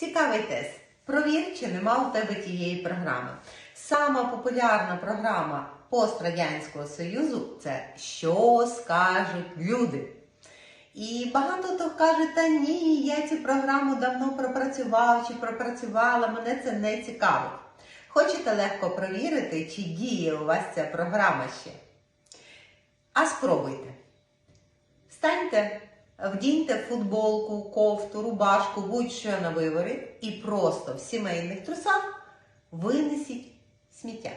Цікавий тест. Провір, чи нема у тебе тієї програми. Сама популярна програма пострадянського Союзу це Що скажуть люди. І багато хто каже, та ні, я цю програму давно пропрацював чи пропрацювала, мене це не цікавить. Хочете легко провірити, чи діє у вас ця програма ще? А спробуйте. Встаньте, вдіньте футболку, кофту, рубашку, будь-що на виворі і просто в сімейних трусах винесіть сміття.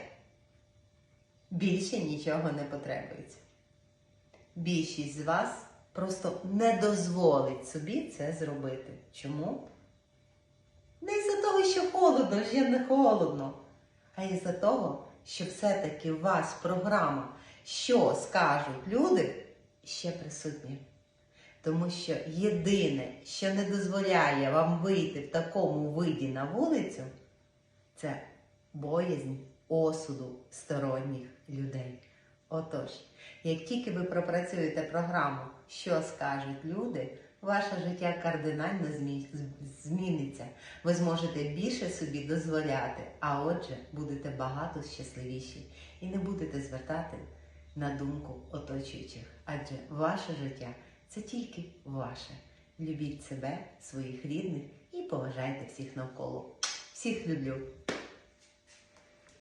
Більше нічого не потребується. Більшість з вас просто не дозволить собі це зробити. Чому? Не із-за того, що холодно, ще не холодно, а із-за того, що все-таки у вас програма, що скажуть люди, ще присутня. Тому що єдине, що не дозволяє вам вийти в такому виді на вулицю, це боязнь осуду сторонніх людей. Отож, як тільки ви пропрацюєте програму, що скажуть люди, ваше життя кардинально зміниться. Ви зможете більше собі дозволяти, а отже, будете багато щасливіші і не будете звертати на думку оточуючих. Адже ваше життя це тільки ваше. Любіть себе, своїх рідних і поважайте всіх навколо. Всіх люблю!